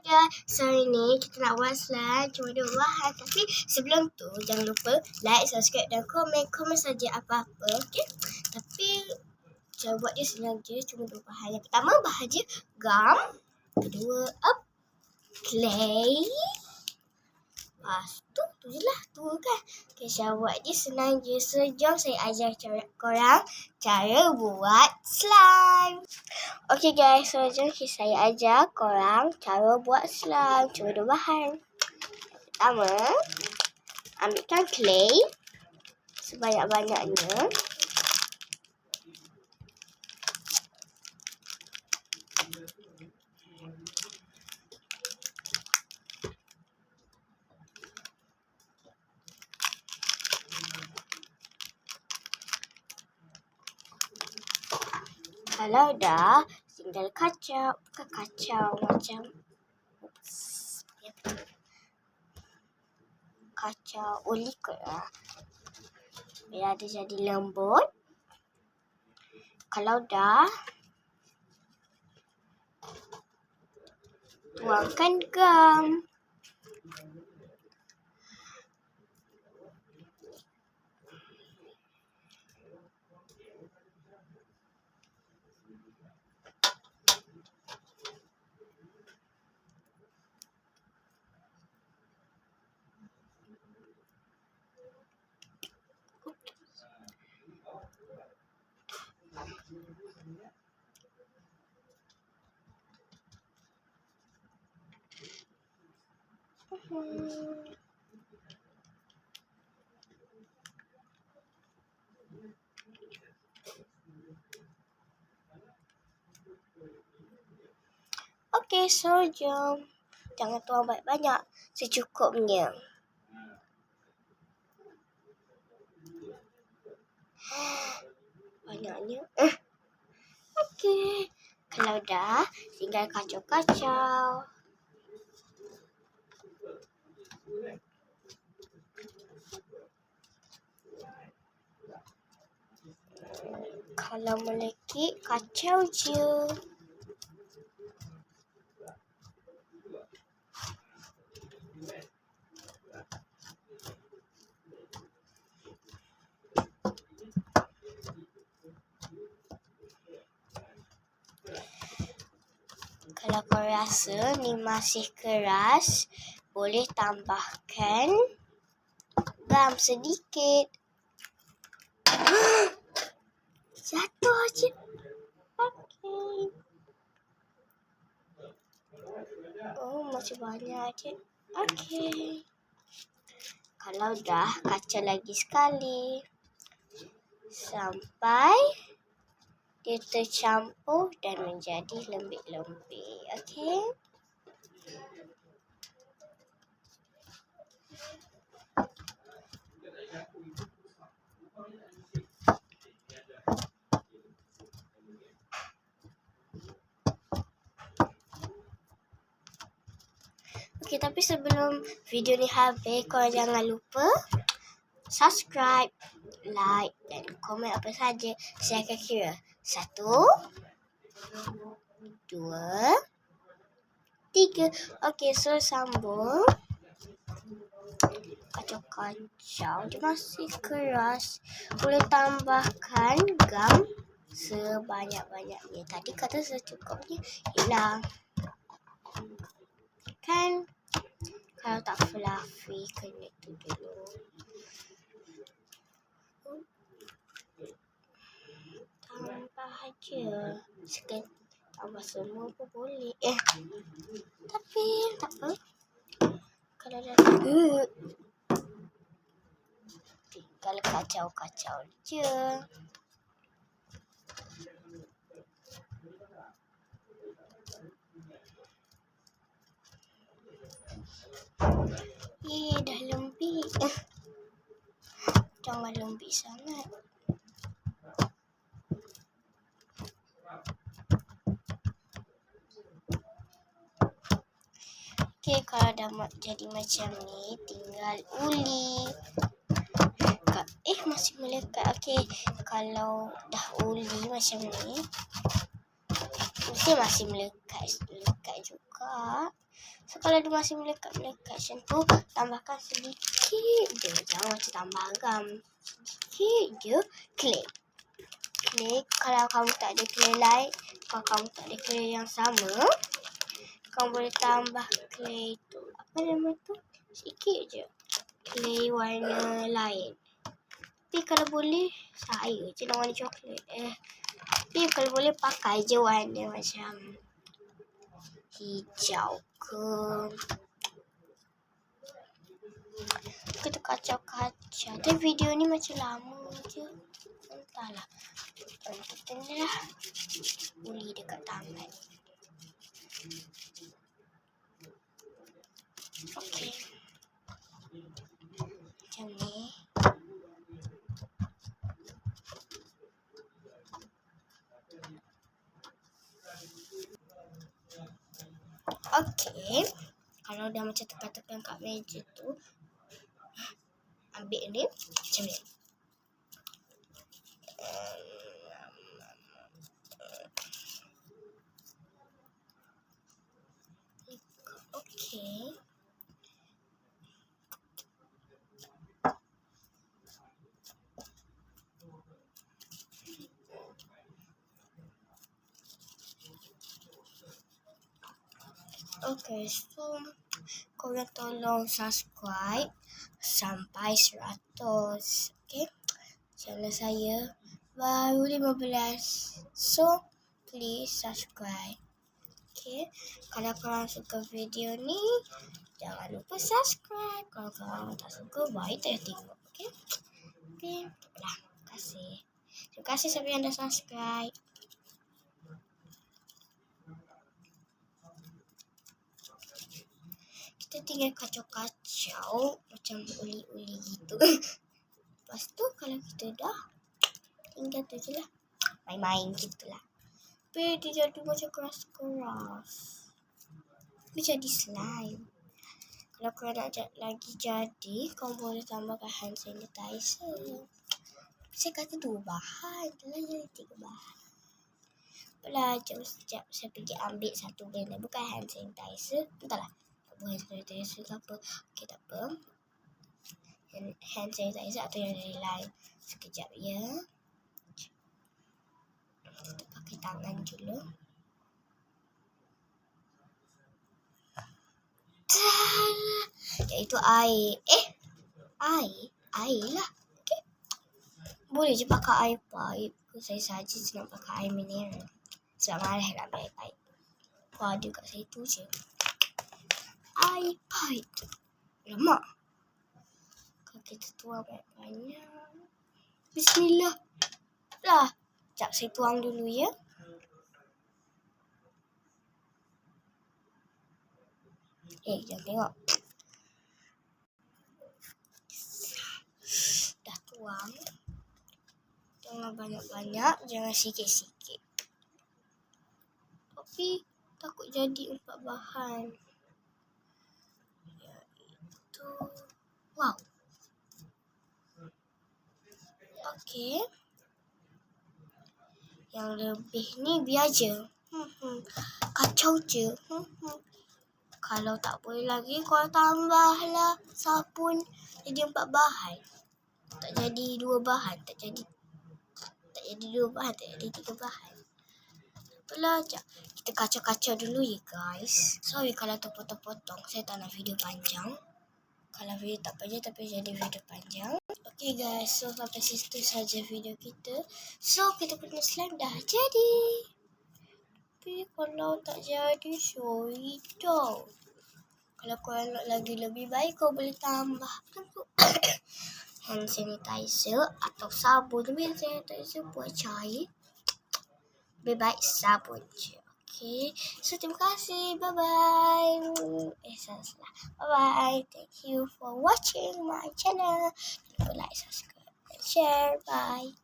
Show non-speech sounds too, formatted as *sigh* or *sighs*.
guys, so hari ni kita nak buat slide cuma dua bahan tapi sebelum tu jangan lupa like, subscribe dan komen, komen saja apa-apa, okey? Tapi cara buat dia senang je, cuma dua bahan. Yang pertama bahan je gum, kedua up. Clay. Lepas tu, tu je lah, tu kan. Saya buat je senang je. So, jom saya ajar cara, korang cara buat slime. Okay guys, so jom saya ajar korang cara buat slime. Cuma dua bahan. Pertama, ambilkan clay sebanyak-banyaknya. Kalau dah, tinggal kacau. Bukan kacau macam... Kacau oli kot lah. Biar dia jadi lembut. Kalau dah, tuangkan gam. Okey, so jom. Jangan tuang banyak-banyak. Secukupnya. *sighs* Banyaknya. Eh. Okey. Kalau dah, tinggal kacau-kacau. Kalau melekit, kacau je. Kalau kau rasa ni masih keras, boleh tambahkan gam sedikit. *gasps* Jatuh je. Okey. Oh, masih banyak je. Okey. Kalau dah, kacau lagi sekali. Sampai dia tercampur dan menjadi lembik-lembik. Okey. Okey, tapi sebelum video ni habis, korang jangan lupa subscribe, like dan komen apa saja. Saya akan kira. Satu, dua, tiga. Okey, so sambung. Kacau-kacau. Dia masih keras. Boleh tambahkan gam sebanyak-banyaknya. Tadi kata secukupnya. Hilang. Kan? Kalau tak fluffy, kena tu dulu. Tambah aja. Sekali tambah semua pun boleh. Eh. Tapi tak apa. Kalau dah uh, tinggal kacau-kacau je. Eh, dah lembik. Jangan lembik sangat. Okey, kalau dah jadi macam ni, tinggal uli. Eh, masih melekat. Okey, kalau dah uli macam ni, mesti masih melekat, melekat juga. So kalau dia masih melekat-melekat macam tu, tambahkan sedikit je. Jangan macam tambah gam. Sedikit je clay. Clay, kalau kamu tak ada clay lain, kalau kamu tak ada clay yang sama, kamu boleh tambah clay tu. Apa nama tu? Sikit je. Clay warna lain. Tapi kalau boleh, saya je nak warna coklat. Eh, tapi kalau boleh pakai je warna macam hijau ke? Kita kacau-kacau. Tapi video ni macam lama je. Entahlah. Kita ni lah. Uli dekat tangan Okay. Macam ni. Okey. Kalau dah macam tekan-tekan kat meja tu. Ambil ni. Macam ni. Okey. Okay, so korang tolong subscribe sampai 100. Okay, channel saya baru 15. So, please subscribe. Okay, kalau korang suka video ni, jangan lupa subscribe. Kalau korang tak suka, baik tak tengok. Okay, okay. Terima kasih. Terima kasih siapa yang dah subscribe. Tinggal kacau-kacau macam uli-uli gitu. *laughs* Lepas tu kalau kita dah tinggal tu je lah. Main-main gitu lah. Tapi dia jadi macam keras-keras. Dia jadi slime. Kalau kau nak lagi jadi, kau boleh tambahkan hand sanitizer. Saya kata dua bahan. Telah jadi tiga bahan. Belajar sekejap. Saya pergi ambil satu blender. Bukan hand sanitizer. Entahlah bukan sanitizer ke apa. Okey, tak apa. Hand sanitizer atau yang dari lain. Sekejap ya. Kita pakai tangan dulu. Iaitu air. Eh, air? Air lah. Okay. Boleh je pakai air pipe. Saya saja nak pakai air mineral. Sebab malah nak ambil air pipe. Kau ada kat situ je iPad. Lemak. Kalau kita tuang banyak-banyak. Bismillah. Lah. Sekejap saya tuang dulu ya. Eh, jangan tengok. Dah tuang. Jangan banyak-banyak. Jangan sikit-sikit. Tapi takut jadi empat bahan Wow. Okey. Yang lebih ni biar je. Hmm. Kacau je. Hmm. Kalau tak boleh lagi, kau tambahlah sabun jadi empat bahan. Tak jadi dua bahan. Tak jadi tak jadi dua bahan. Tak jadi tiga bahan. Sekejap. Kita kacau-kacau dulu ya guys. Sorry kalau terpotong-potong. Saya tak nak video panjang video tak panjang tapi jadi video panjang. Okay guys, so sampai situ saja video kita. So kita punya slime dah jadi. Tapi kalau tak jadi, sorry tau. Kalau kau nak lagi lebih baik, kau boleh tambah *coughs* hand sanitizer atau sabun. Tapi hand sanitizer buat cair. Lebih baik sabun je. Okay. So, terima kasih. Bye-bye. Eh, salah, salah. Bye-bye. Thank you for watching my channel. Don't like, subscribe, and share. Bye.